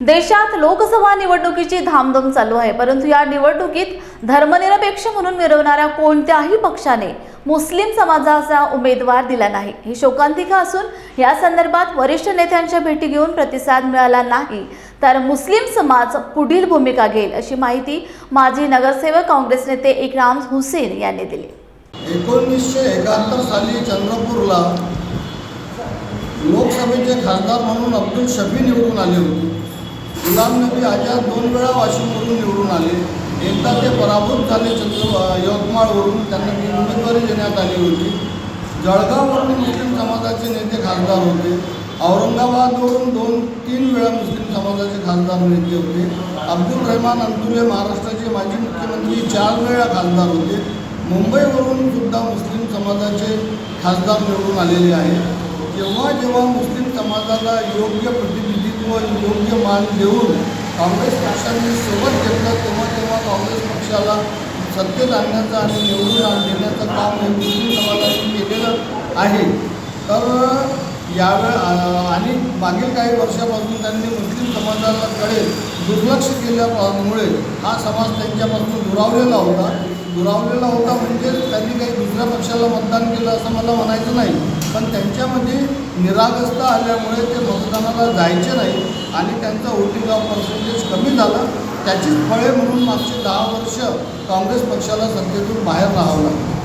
देशात लोकसभा निवडणुकीची धामधूम चालू आहे परंतु या निवडणुकीत धर्मनिरपेक्ष म्हणून मिरवणाऱ्या कोणत्याही पक्षाने मुस्लिम समाजाचा उमेदवार दिला नाही. ही शोकांतिका असून या संदर्भात वरिष्ठ नेत्यांच्या भेटी घेऊन प्रतिसाद मिळाला नाही तर मुस्लिम समाज पुढील भूमिका घेईल अशी माहिती माजी नगरसेवक काँग्रेस नेते इकराम हुसेन यांनी दिली. एकोणीसशे एकाहत्तर साली चंद्रपूरला लोकसभेचे खासदार म्हणून अब्दुल शफी निवडून आले होते. गुलाम नबी आझाद दोन वेळा वाशिमवरून निवडून आले. एकदा ते पराभूत झाले चंद्र यवतमाळवरून. त्यांना ती उमेदवारी देण्यात आली होती. जळगाववरून मुस्लिम समाजाचे नेते खासदार होते. औरंगाबादवरून दोन तीन वेळा मुस्लिम समाजाचे खासदार नेते होते. अब्दुल रहमान अंतुले महाराष्ट्राचे माजी मुख्यमंत्री चार वेळा खासदार होते. मुंबईवरून सुद्धा मुस्लिम समाजाचे खासदार निवडून आलेले आहेत. जेव्हा जेव्हा मुस्लिम समाजाला योग्य प्रतिनिधित्व योग्य मान देऊन काँग्रेस पक्षाने सोबत घेतलं तेव्हा तेव्हा काँग्रेस पक्षाला सत्तेत आणण्याचं आणि निवडून देण्याचं काम हे मुस्लिम समाजाने केलेलं आहे. तर यावेळ आणि मागील काही वर्षापासून त्यांनी मुस्लिम समाजाकडे दुर्लक्ष केल्यामुळे हा समाज त्यांच्यापासून दुरावलेला होता. दुरावलेला होता म्हणजे त्यांनी काही दुसऱ्या पक्षाला मतदान केलं असं मला म्हणायचं नाही. पण त्यांच्यामध्ये निरागस्त आल्यामुळे ते मतदानाला जायचे नाही आणि त्यांचं वोटिंग ऑफ पर्सेंटेज कमी झालं. त्याचीच फळे म्हणून मागचे दहा वर्ष काँग्रेस पक्षाला सत्तेतून बाहेर राहावं लागलं.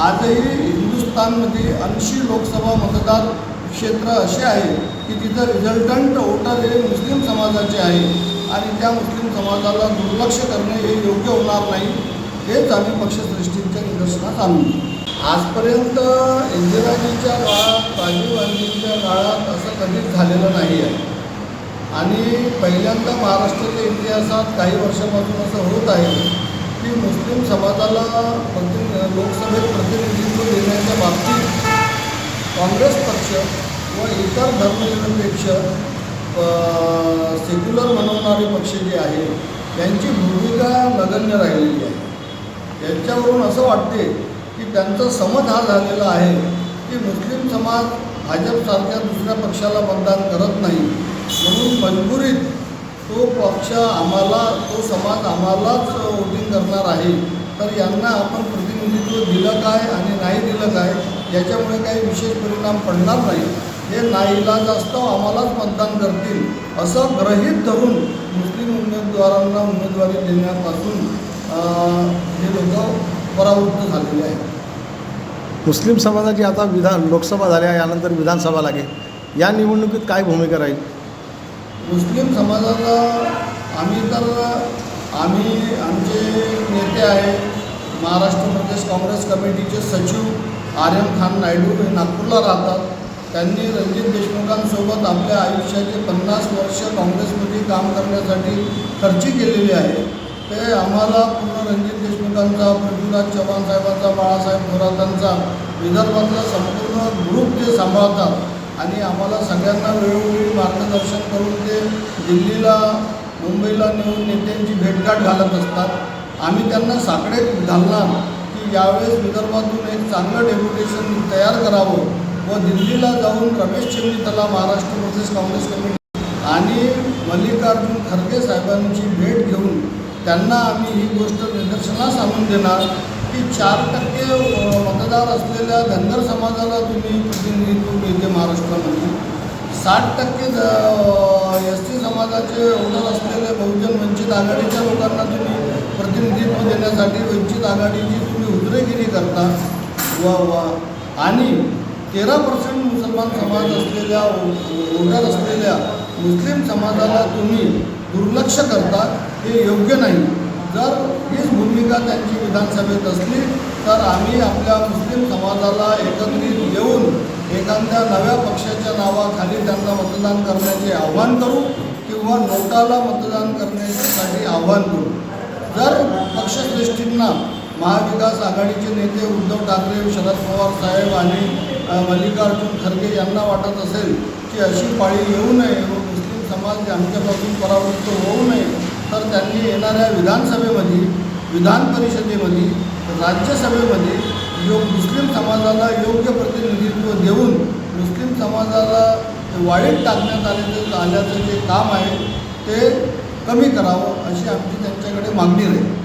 आजही हिंदुस्थानमध्ये ऐंशी लोकसभा मतदार क्षेत्र असे आहे की तिथं रिझल्टंट वोटर हे मुस्लिम समाजाचे आहे आणि त्या मुस्लिम समाजाला दुर्लक्ष करणे हे योग्य होणार नाही. हेच आम्ही पक्षश्रेष्ठींच्या निदर्शनात आणू आजपर्यंत इंदिराजीच्या काळात राजीव गांधींच्या काळात असं कधीच झालेलं नाही आहे. आणि पहिल्यांदा महाराष्ट्राच्या इतिहासात काही वर्षापासून असं होत आहे की मुस्लिम समाजाला प्रति लोकसभेत प्रतिनिधित्व देण्याच्या बाबतीत काँग्रेस पक्ष व इतर धर्मनिरपेक्ष सेक्युलर बनवणारे पक्ष जे आहे त्यांची भूमिका नगण्य राहिलेली आहे. यांच्यावरून असं वाटते की त्यांचा समज हा झालेला आहे की मुस्लिम समाज भाजपसारख्या दुसऱ्या पक्षाला मतदान करत नाही. म्हणून मजबुरीत तो पक्ष आम्हाला तो समाज आम्हालाच वोटिंग करणार आहे. तर यांना आपण प्रतिनिधित्व दिलं काय आणि नाही दिलं काय याच्यामुळे काही विशेष परिणाम पडणार नाही. हे नाईलाज जास्त आम्हालाच मतदान करतील असं ग्रहीत धरून मुस्लिम उमेदवारांना उमेदवारी देण्यापासून हे लोक परावृत्त झालेले आहेत. मुस्लिम समाजाची आता विधान लोकसभा झाल्या यानंतर विधानसभा लागेल. या निवडणुकीत काय भूमिका राहील? मुस्लिम समाजाला आम्ही तर आम्ही आमचे नेते आहे महाराष्ट्र प्रदेश काँग्रेस कमिटीचे सचिव आर्यन खान नायडू हे नागपूरला राहतात. त्यांनी रणजित देशमुखांसोबत आपल्या आयुष्याचे पन्नास वर्ष काँग्रेसमध्ये काम करण्यासाठी खर्ची केलेली आहे. ते आम्हाला पूर्ण रणजित देशमुखांचा पृथ्वीराज चव्हाण साहेबांचा बाळासाहेब थोरातांचा विदर्भातला संपूर्ण ग्रुप ते सांभाळतात. आणि आम्हाला सगळ्यांना वेळोवेळी मार्गदर्शन करून ते दिल्लीला मुंबईला नेऊन नेत्यांची भेटगाठ घालत असतात. आम्ही त्यांना साकडे घालणार की यावेळेस विदर्भातून एक चांगलं डेप्युटेशन तयार करावं व दिल्लीला जाऊन रमेश चंदितला महाराष्ट्र प्रदेश काँग्रेस कमिटी आणि मल्लिकार्जुन खरगे साहेबांची भेट घेऊन त्यांना आम्ही ही गोष्ट निदर्शनास आणून देणार की चार टक्के मतदार असलेल्या धनगर समाजाला तुम्ही प्रतिनिधित्व मिळते महाराष्ट्रामध्ये. साठ टक्के एस टी समाजाचे वोटर असलेले बहुजन वंचित आघाडीच्या लोकांना तुम्ही प्रतिनिधित्व देण्यासाठी वंचित आघाडीची तुम्ही उजरेगिरी करता. वा वा. आणि तेरा पर्सेंट मुसलमान समाज असलेल्या वोटर असलेल्या मुस्लिम समाजाला तुम्ही दुर्लक्ष करता. हे योग्य नाही. जर हीच भूमिका त्यांची विधानसभेत असली तर आम्ही आपल्या मुस्लिम समाजाला एकत्रित येऊन एखाद्या नव्या पक्षाच्या नावाखाली त्यांना मतदान करण्याचे आव्हान करू किंवा नोटाला मतदान करण्यासाठी आव्हान करू. जर पक्षश्रेष्ठींना महाविकास आघाडीचे नेते उद्धव ठाकरे शरद पवार साहेब आणि मल्लिकार्जुन खरगे यांना वाटत असेल की अशी पाळी येऊ नये व मुस्लिम समाज आमच्यापासून परावृत्त होऊ नये तर त्यांनी येणाऱ्या विधानसभेमध्ये विधान परिषदेमध्ये राज्यसभेमध्ये योग मुस्लिम समाजाला योग्य प्रतिनिधित्व देऊन मुस्लिम समाजाला वाईट टाकण्यात आलेलं आल्याचं जे काम आहे ते कमी करावं अशी आमची त्यांच्याकडे मागणी राहील.